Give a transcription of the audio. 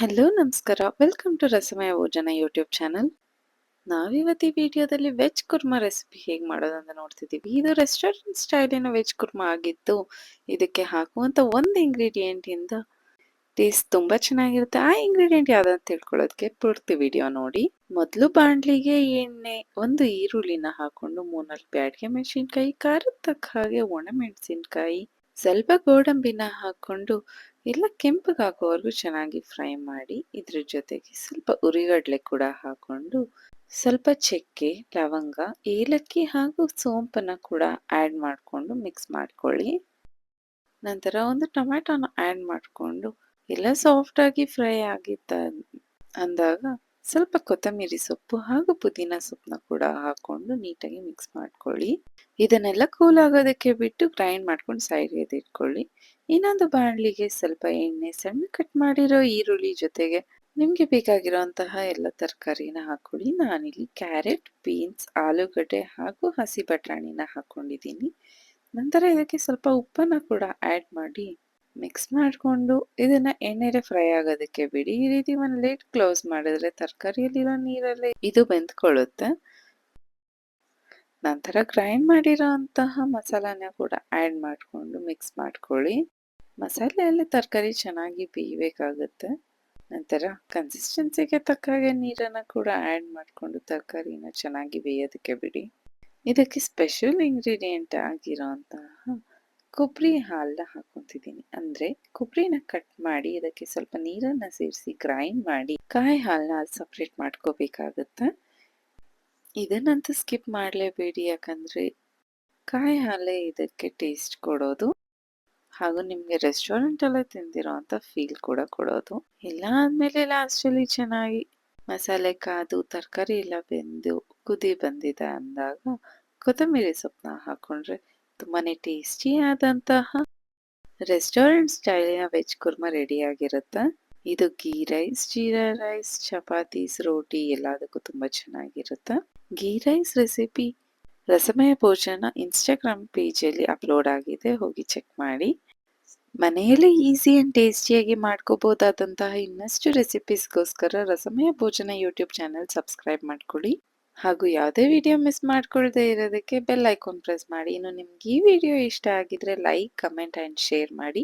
Hello, ನಮಸ್ಕಾರ. Welcome to ರಸಮಯ ಭೋಜನ YouTube channel ನಾವಿವತ್ತು ಈ ವಿಡಿಯೋದಲ್ಲಿ ವೆಜ್ ಕುರ್ಮಾ ರೆಸಿಪಿ ಹೇಗೆ ಮಾಡೋದಂತ ನೋಡ್ತಿದ್ದೀವಿ. ಇದು ರೆಸ್ಟೋರೆಂಟ್ ಸ್ಟೈಲಿನ ವೆಜ್ ಕುರ್ಮಾ ಆಗಿತ್ತು ಇದಕ್ಕೆ ಹಾಕುವಂಥ ಒಂದು ಇಂಗ್ರೀಡಿಯೆಂಟಿಂದ ಟೇಸ್ಟ್ ತುಂಬ ಚೆನ್ನಾಗಿರುತ್ತೆ. ಆ ಇಂಗ್ರೀಡಿಯೆಂಟ್ ಯಾವ್ದಂತ ತಿಳ್ಕೊಳ್ಳೋದಕ್ಕೆ ಪೂರ್ತಿ ವಿಡಿಯೋ ನೋಡಿ. ಮೊದಲು ಬಾಣಲಿಗೆ ಎಣ್ಣೆ, ಒಂದು ಈರುಳ್ಳಿನ ಹಾಕೊಂಡು ಮೂರ್ನಾಲ್ಕು ಬ್ಯಾಡ್ಗೆ ಮೆಣಸಿನ್ಕಾಯಿ, ಖಾರದ ತಕ್ಕ ಹಾಗೆ ಒಣಮೆಣಸಿನ್ಕಾಯಿ ಸ್ವಲ್ಪ ಗೋಡಂಬಿನ ಹಾಕ್ಕೊಂಡು ಎಲ್ಲ ಕೆಂಪಗಾಗೋವರೆಗೂ ಚೆನ್ನಾಗಿ ಫ್ರೈ ಮಾಡಿ ಇದ್ರ ಜೊತೆಗೆ ಸ್ವಲ್ಪ ಉರಿಗಡಲೆ ಕೂಡ ಹಾಕ್ಕೊಂಡು ಸ್ವಲ್ಪ ಚಕ್ಕೆ, ಲವಂಗ, ಏಲಕ್ಕಿ ಹಾಗೂ ಸೋಂಪನ್ನು ಕೂಡ ಆ್ಯಡ್ ಮಾಡಿಕೊಂಡು ಮಿಕ್ಸ್ ಮಾಡ್ಕೊಳ್ಳಿ. ನಂತರ ಒಂದು ಟೊಮ್ಯಾಟೊನ ಆ್ಯಡ್ ಮಾಡಿಕೊಂಡು ಎಲ್ಲ ಸಾಫ್ಟಾಗಿ ಫ್ರೈ ಆಗಿದ್ದ ಅಂದಾಗ ಸ್ವಲ್ಪ ಕೊತ್ತಂಬರಿ ಸೊಪ್ಪು ಹಾಗೂ ಪುದೀನ ಸೊಪ್ಪನ್ನ ಕೂಡ ಹಾಕೊಂಡು ನೀಟಾಗಿ ಮಿಕ್ಸ್ ಮಾಡ್ಕೊಳ್ಳಿ. ಇದನ್ನೆಲ್ಲ ಕೂಲ್ ಆಗೋದಕ್ಕೆ ಬಿಟ್ಟು ಗ್ರೈಂಡ್ ಮಾಡ್ಕೊಂಡು ಸೈಡ್ಗೆ ಇಟ್ಕೊಳ್ಳಿ ಇನ್ನೊಂದು ಬಾಣಲಿಗೆ ಸ್ವಲ್ಪ ಎಣ್ಣೆ ಸಣ್ಣ ಕಟ್ ಮಾಡಿರೋ ಈರುಳ್ಳಿ ಜೊತೆಗೆ ನಿಮ್ಗೆ ಬೇಕಾಗಿರುವಂತಹ ಎಲ್ಲ ತರಕಾರಿನ ಹಾಕೊಳ್ಳಿ ನಾನಿಲ್ಲಿ ಕ್ಯಾರೆಟ್ ಬೀನ್ಸ್ ಆಲೂಗಡ್ಡೆ ಹಾಗೂ ಹಸಿ ಬಟಾಣಿನ ಹಾಕೊಂಡಿದ್ದೀನಿ ನಂತರ ಇದಕ್ಕೆ ಸ್ವಲ್ಪ ಉಪ್ಪನ್ನು ಕೂಡ ಆಡ್ ಮಾಡಿ ಮಿಕ್ಸ್ ಮಾಡಿಕೊಂಡು ಇದನ್ನ ಎಣ್ಣೆಲೆ ಫ್ರೈ ಆಗೋದಕ್ಕೆ ಬಿಡಿ. ಈ ರೀತಿ ಒಂದು ಲೇಟ್ ಕ್ಲೋಸ್ ಮಾಡಿದ್ರೆ ತರಕಾರಿಯಲ್ಲಿರೋ ನೀರಲ್ಲೇ ಇದು ಬೆಂದ್ಕೊಳ್ಳುತ್ತೆ. ನಂತರ ಗ್ರೈಂಡ್ ಮಾಡಿರೋ ಅಂತಹ ಮಸಾಲಾನ ಕೂಡ ಆ್ಯಡ್ ಮಾಡಿಕೊಂಡು ಮಿಕ್ಸ್ ಮಾಡ್ಕೊಳ್ಳಿ. ಮಸಾಲೆಯಲ್ಲಿ ತರಕಾರಿ ಚೆನ್ನಾಗಿ ಬೇಯಬೇಕಾಗುತ್ತೆ. ನಂತರ ಕನ್ಸಿಸ್ಟೆನ್ಸಿಗೆ ತಕ್ಕ ಹಾಗೆ ನೀರನ್ನು ಕೂಡ ಆ್ಯಡ್ ಮಾಡಿಕೊಂಡು ತರಕಾರಿನ ಚೆನ್ನಾಗಿ ಬೇಯೋದಕ್ಕೆ ಬಿಡಿ. ಇದಕ್ಕೆ ಸ್ಪೆಷಲ್ ಇಂಗ್ರೀಡಿಯೆಂಟ್ ಆಗಿರೋಂತಹ ಕೊಬ್ಬರಿ ಹಾಲನ್ನ ಹಾಕೊಂತಿದ್ದೀನಿ ಅಂದ್ರೆ ಕೊಬ್ಬರಿನ ಕಟ್ ಮಾಡಿ ಅದಕ್ಕೆ ಸ್ವಲ್ಪ ನೀರನ್ನ ಸೇರಿಸಿ ಗ್ರೈಂಡ್ ಮಾಡಿ ಕಾಯಿ ಹಾಲನ್ನ ಸಪ್ರೇಟ್ ಮಾಡ್ಕೋಬೇಕಾಗುತ್ತೆ? ಇದನ್ನಂತೂ ಸ್ಕಿಪ್ ಮಾಡಲೇಬೇಡಿ. ಯಾಕಂದ್ರೆ ಕಾಯಿ ಹಾಲೇ ಇದಕ್ಕೆ ಟೇಸ್ಟ್ ಕೊಡೋದು ಹಾಗೂ ನಿಮಗೆ ರೆಸ್ಟೋರೆಂಟ್ ಅಲ್ಲೇ ತಿಂದಿರೋ ಅಂತ ಫೀಲ್ ಕೂಡ ಕೊಡೋದು. ಎಲ್ಲ ಆದ್ಮೇಲೆ ಲಾಸ್ಟಲ್ಲಿ ಚೆನ್ನಾಗಿ ಮಸಾಲೆ ಕಾದು ತರಕಾರಿ ಎಲ್ಲ ಬೆಂದು ಕುದಿ ಬಂದಿದೆ ಅಂದಾಗ ಕೊತ್ತಂಬರಿ ಸೊಪ್ಪನ್ನ ಹಾಕೊಂಡ್ರೆ ತುಂಬಾನೇ ಟೇಸ್ಟಿ ಆದಂತಹ ರೆಸ್ಟೋರೆಂಟ್ ಸ್ಟೈಲಿನ ವೆಜ್ ಕುರ್ಮ ರೆಡಿ ಆಗಿರುತ್ತೆ. ಇದು ghee rice jeera rice chapatis roti ಎಲ್ಲದಕ್ಕೂ ತುಂಬ ಚೆನ್ನಾಗಿರುತ್ತೆ. ಗೀ ರೈಸ್ ರೆಸಿಪಿ ರಸಮಯ ಭೋಜನ ಇನ್ಸ್ಟಾಗ್ರಾಮ್ ಪೇಜಲ್ಲಿ ಅಪ್ಲೋಡ್ ಆಗಿದೆ. ಹೋಗಿ ಚೆಕ್ ಮಾಡಿ. ಮನೆಯಲ್ಲಿ ಈಸಿ ಅಂಡ್ ಟೇಸ್ಟಿಯಾಗಿ ಮಾಡ್ಕೋಬಹುದಾದಂತಹ ಇನ್ನಷ್ಟು ರೆಸಿಪೀಸ್ಗೋಸ್ಕರ ರಸಮಯ ಭೋಜನ ಯೂಟ್ಯೂಬ್ ಚಾನೆಲ್ ಸಬ್ಸ್ಕ್ರೈಬ್ ಮಾಡ್ಕೊಳ್ಳಿ. ಹಾಗೂ ಯಾವುದೇ ವಿಡಿಯೋ ಮಿಸ್ ಮಾಡ್ಕೊಳ್ದೇ ಇರೋದಕ್ಕೆ ಬೆಲ್ ಐಕಾನ್ ಪ್ರೆಸ್ ಮಾಡಿ. ಇನ್ನು ನಿಮ್ಗೆ ಈ ವಿಡಿಯೋ ಇಷ್ಟ ಆಗಿದ್ರೆ ಲೈಕ್, ಕಮೆಂಟ್ ಆ್ಯಂಡ್ ಶೇರ್ ಮಾಡಿ.